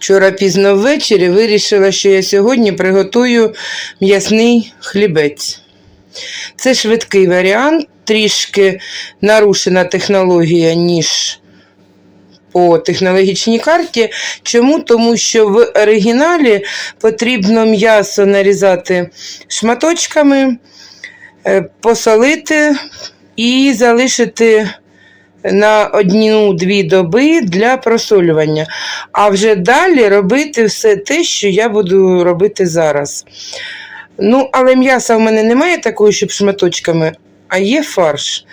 Вчора пізно ввечері вирішила, що я сьогодні приготую м'ясний хлібець. Це швидкий варіант, трішки нарушена технологія, ніж по технологічній карті. Чому? Тому що в оригіналі потрібно м'ясо нарізати шматочками, е, посолити і залишити на одну-дві доби для просолювання. А вже далі робити все те, що я буду робити зараз. Ну, але м'яса в мене немає такого, щоб шматочками, а є фарш.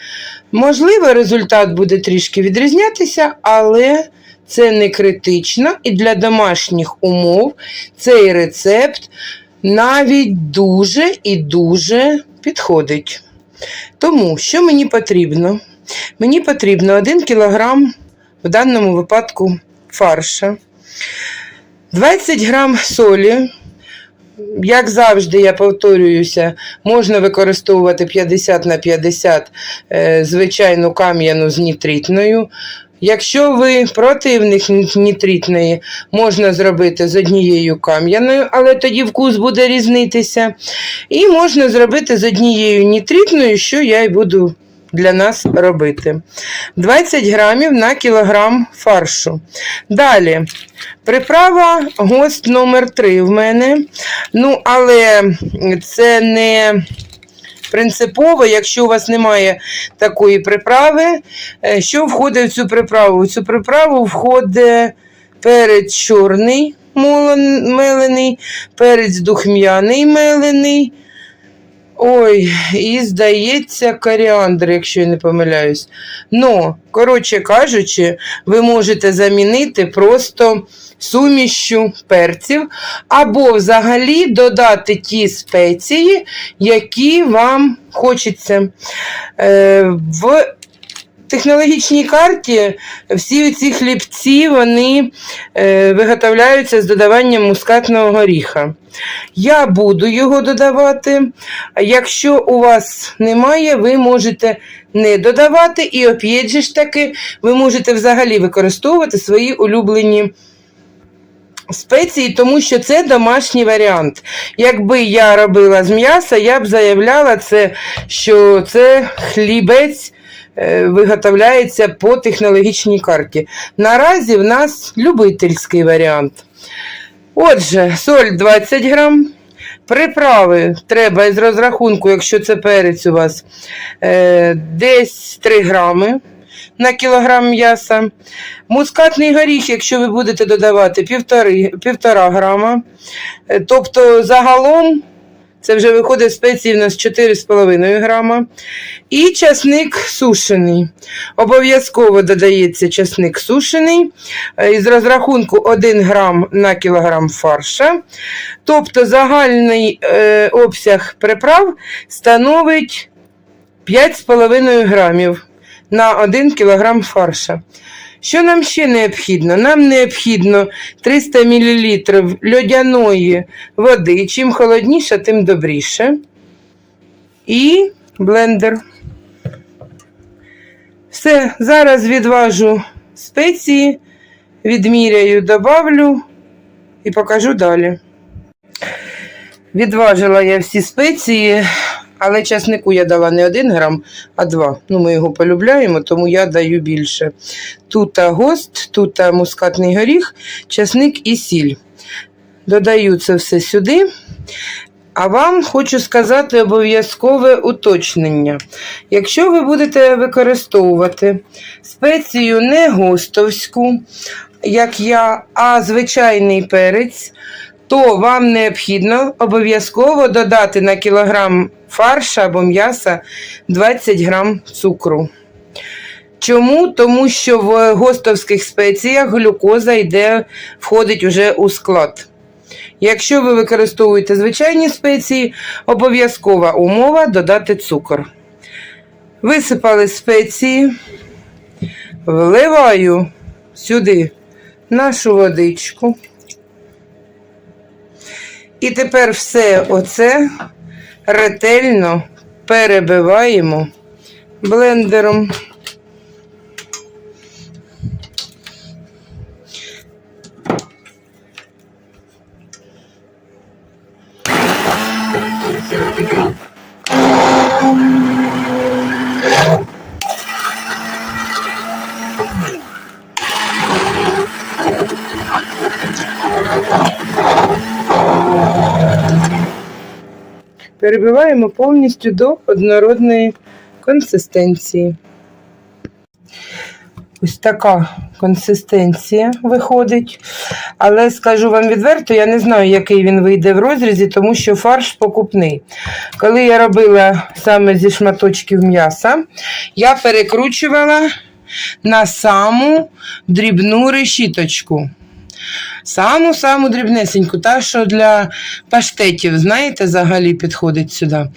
Можливо, результат буде трішки відрізнятися, але це не критично. І для домашніх умов цей рецепт навіть дуже і дуже підходить. Тому, що мені потрібно? Мені потрібно 1 кг в даному випадку фарша, 20 грам солі. Як завжди, я повторююся, можна використовувати 50 на 50 е, звичайну кам'яну з нітритною. Якщо ви противник нітритної, можна зробити з однією кам'яною, але тоді вкус буде різнитися. І можна зробити з однією нітритною, що я й буду для нас робити. 20 грамів на кілограм фаршу. Далі, приправа гост номер 3 в мене. Ну, але це не принципово, якщо у вас немає такої приправи. Е, Що входить в цю приправу? В цю приправу входить перець чорний мелений, перець духмяний мелений. Ой, і здається, коріандр, якщо я не помиляюсь. Ну, коротше кажучи, ви можете замінити просто сумішю перців, або взагалі додати ті спеції, які вам хочеться. Е, в технологічній карті всі ці хлібці вони е, виготовляються з додаванням мускатного горіха. Я буду його додавати. Якщо у вас немає, ви можете не додавати, і оп'ять ж таки, ви можете взагалі використовувати свої улюблені. Спеції, тому що це домашній варіант. Якби я робила з м'яса, я б заявляла, це, що це хлібець виготовляється по технологічній карті. Наразі в нас любительський варіант. Отже, соль 20 грам. Приправи треба із розрахунку, якщо це перець у вас, е, десь 3 грами на кілограм м'яса. Мускатний горіх, якщо ви будете додавати, 1,5 півтора грама. Е, Тобто загалом це вже виходить спеції в нас 4,5 грама. І часник сушений. Обов'язково додається часник сушений е, із розрахунку 1 грам на кілограм фарша. Тобто загальний е, обсяг приправ становить 5,5 грамів на 1 кілограм фарша. Що нам ще необхідно? Нам необхідно 300 мл льодяної води. Чим холодніше, тим добріше. І блендер. Все, зараз відважу спеції, відміряю, добавлю і покажу далі. Відважила я всі спеції, але часнику я дала не 1 грам, а 2. Ну, ми його полюбляємо, тому я даю більше. Тут гост, тут мускатний горіх, часник і сіль. Додаю це все сюди. А вам хочу сказати обов'язкове уточнення. Якщо ви будете використовувати спецію не гостовську, як я, а звичайний перець, то вам необхідно обов'язково додати на кілограм фарша або м'яса 20 грам цукру. Чому? Тому що в гостовських спеціях глюкоза йде, входить уже у склад. Якщо ви використовуєте звичайні спеції, обов'язкова умова додати цукор. Висипали спеції, вливаю сюди нашу водичку. І тепер все оце ретельно перебиваємо блендером. Перебиваємо повністю до однородної консистенції. Ось така консистенція виходить. Але скажу вам відверто, я не знаю, який він вийде в розрізі, тому що фарш покупний. Коли я робила саме зі шматочків м'яса, я перекручувала на саму дрібну решіточку. Саму-саму дрібнесеньку, та, що для паштетів, знаєте, взагалі підходить сюди.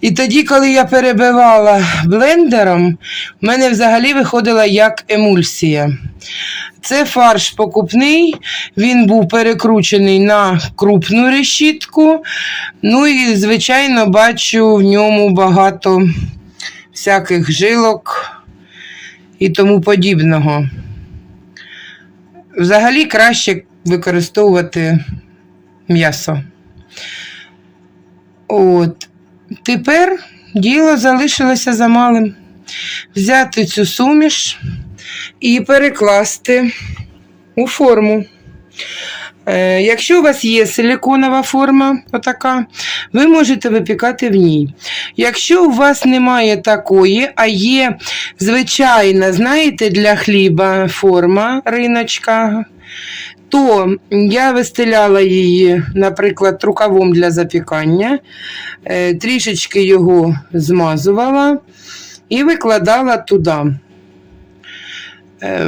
І тоді, коли я перебивала блендером, в мене взагалі виходила як емульсія. Це фарш покупний, він був перекручений на крупну решітку. Ну і, звичайно, бачу в ньому багато всяких жилок і тому подібного. Взагалі краще використовувати м'ясо. От. Тепер діло залишилося за малим. Взяти цю суміш і перекласти у форму. Е, якщо у вас є силиконова форма, отака, ви можете випікати в ній. Якщо у вас немає такої, а є звичайна, знаєте, для хліба форма риночка, то я вистеляла її, наприклад, рукавом для запікання, е, трішечки його змазувала і викладала туди.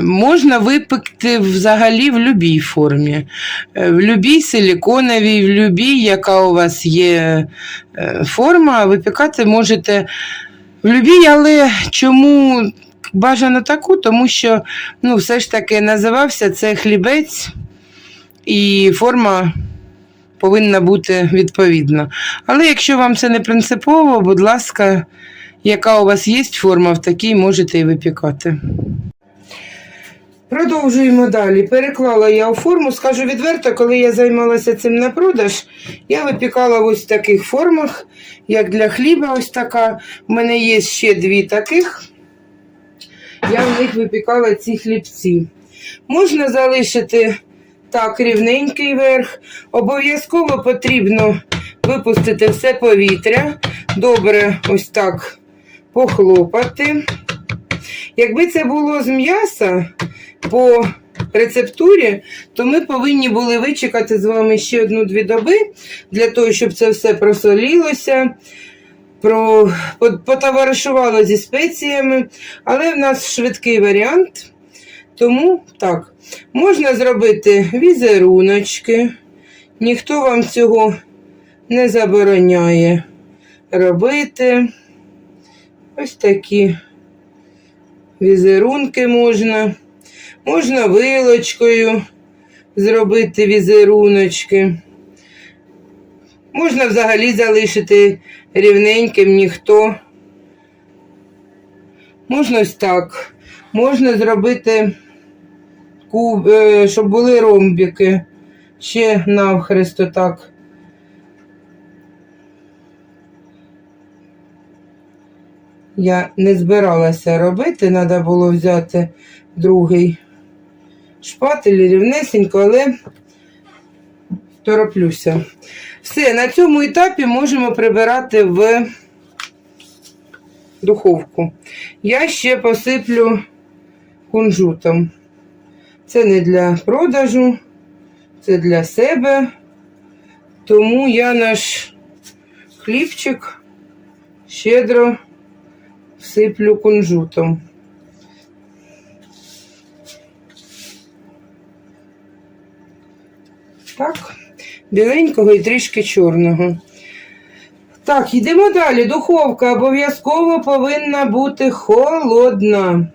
Можна випекти взагалі в будь-якій формі, Е, в будь-якій силіконовій, в будь-якій, яка у вас є е, форма, випікати можете в будь-якій, але чому бажано таку? Тому що ну, все ж таки називався це хлібець, і форма повинна бути відповідна. Але якщо вам це не принципово, будь ласка, яка у вас є форма, в такій можете і випікати. Продовжуємо далі. Переклала я у форму. Скажу відверто, коли я займалася цим на продаж, я випікала в ось таких формах, як для хліба, ось така. У мене є ще дві таких. Я в них випікала ці хлібці. Можна залишити так рівненький верх. Обов'язково потрібно випустити все повітря. Добре, ось так похлопати. Якби це було з м'яса по рецептурі, то ми повинні були вичекати з вами ще одну-дві доби для того, щоб це все просолілося, про, потоваришувало зі спеціями. Але в нас швидкий варіант. Тому так, можна зробити візеруночки. Ніхто вам цього не забороняє робити. Ось такі візерунки можна. Можна вилочкою зробити візеруночки. Можна взагалі залишити рівненьким ніхто. Можна ось так. Можна зробити, куб, е, щоб були ромбики. Ще навхрест отак. Я не збиралася робити, треба було взяти другий шпатель рівнесенько, але тороплюся. Все, на цьому етапі можемо прибирати в духовку. Я ще посиплю кунжутом. Це не для продажу, це для себе. Тому я наш хлібчик щедро всиплю кунжутом. Так, біленького і трішки чорного. Так, йдемо далі. Духовка обов'язково повинна бути холодна.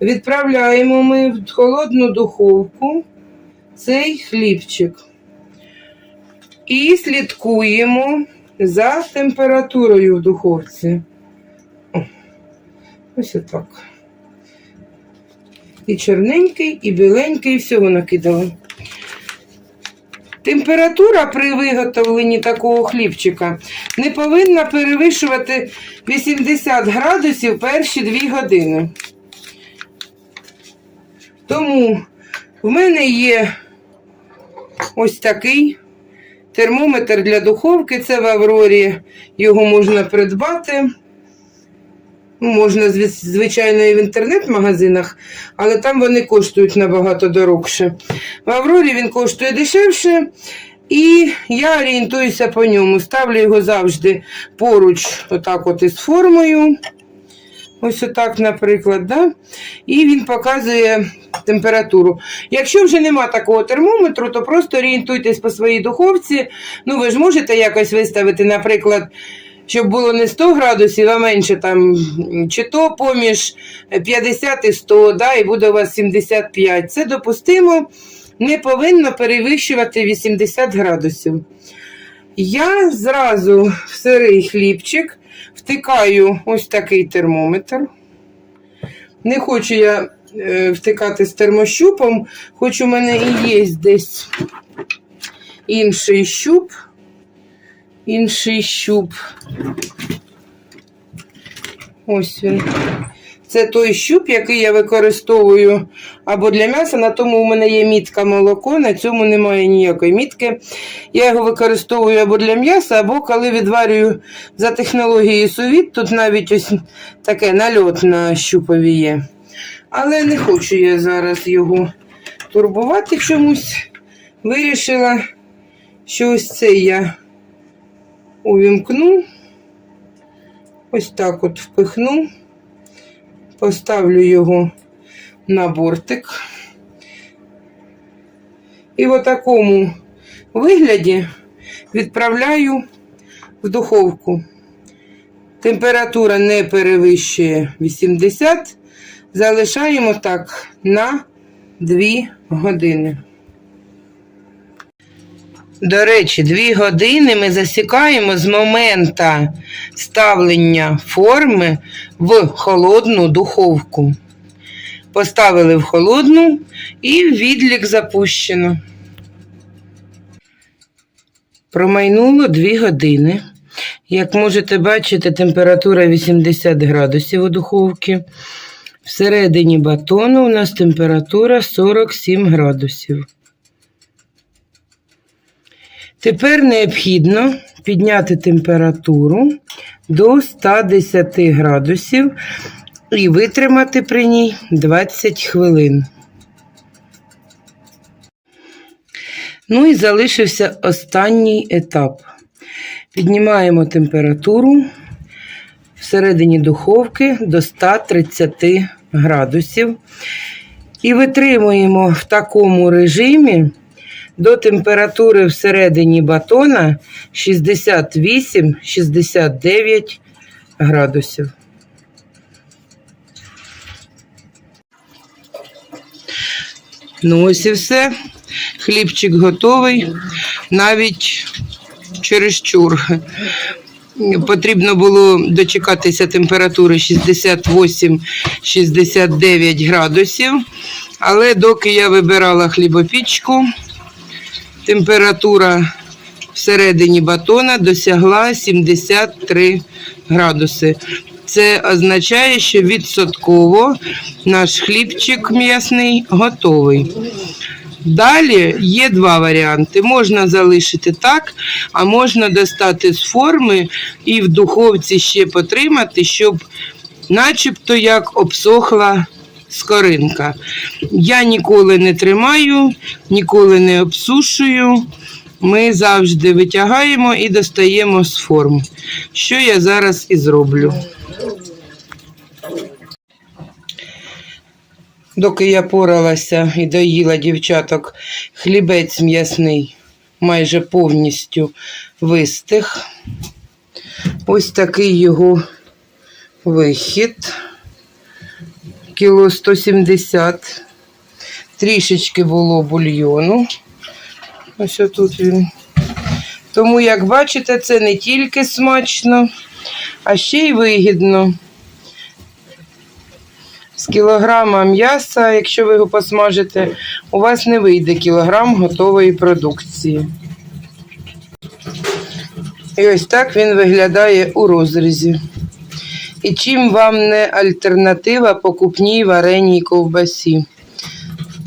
Відправляємо ми в холодну духовку цей хлібчик. І слідкуємо за температурою в духовці. Ось отак. І чорненький, і біленький, всього накидала. Температура при виготовленні такого хлібчика не повинна перевищувати 80 градусів перші 2 години. Тому в мене є ось такий термометр для духовки. Це в Аврорі. Його можна придбати. Можна, звичайно, і в інтернет-магазинах, але там вони коштують набагато дорогше. В Аврорі він коштує дешевше, і я орієнтуюся по ньому. Ставлю його завжди поруч, отак от із формою. Ось отак, наприклад, да? і він показує температуру. Якщо вже нема такого термометру, то просто орієнтуйтесь по своїй духовці. Ну, ви ж можете якось виставити, наприклад, щоб було не 100 градусів, а менше там, чи то поміж 50 і 100, да, і буде у вас 75. Це допустимо, не повинно перевищувати 80 градусів. Я зразу в сирий хлібчик втикаю ось такий термометр. Не хочу я е, втикати з термощупом, хоч у мене і є десь інший щуп. Інший щуп. Ось він. Це той щуп, який я використовую або для м'яса. На тому у мене є мітка молоко, на цьому немає ніякої мітки. Я його використовую або для м'яса, або коли відварюю за технологією сувіт. Тут навіть ось таке нальот на щупові є. Але не хочу я зараз його турбувати чомусь. Вирішила, що ось це я увімкну. Ось так от впихну. Поставлю його на бортик. І в такому вигляді відправляю в духовку. Температура не перевищує 80. Залишаємо так на 2 години. До речі, 2 години ми засікаємо з моменту ставлення форми в холодну духовку. Поставили в холодну і відлік запущено. Промайнуло 2 години. Як можете бачити, температура 80 градусів у духовці. Всередині батону у нас температура 47 градусів. Тепер необхідно підняти температуру до 110 градусів і витримати при ній 20 хвилин. Ну і залишився останній етап. Піднімаємо температуру всередині духовки до 130 градусів і витримуємо в такому режимі до температури всередині батона 68-69 градусів. Ну, ось і все. Хлібчик готовий, навіть чересчур. Потрібно було дочекатися температури 68-69 градусів. Але доки я вибирала хлібопічку, температура всередині батона досягла 73 градуси. Це означає, що відсотково наш хлібчик м'ясний готовий. Далі є два варіанти. Можна залишити так, а можна достати з форми і в духовці ще потримати, щоб начебто як обсохла скоринка. Я ніколи не тримаю, ніколи не обсушую. Ми завжди витягаємо і достаємо з форм. Що я зараз і зроблю. Доки я поралася і доїла дівчаток, хлібець м'ясний майже повністю вистиг. Ось такий його вихід. Кіло 170. Трішечки було бульйону. Ось отут він. Тому, як бачите, це не тільки смачно, а ще й вигідно. З кілограма м'яса, якщо ви його посмажите, у вас не вийде кілограм готової продукції. І ось так він виглядає у розрізі. І чим вам не альтернатива покупній вареній ковбасі.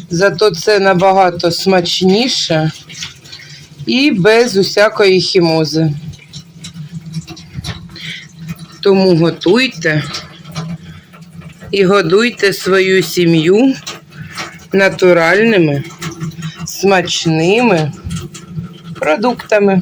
Зато це набагато смачніше і без усякої хімози. Тому готуйте і годуйте свою сім'ю натуральними, смачними продуктами.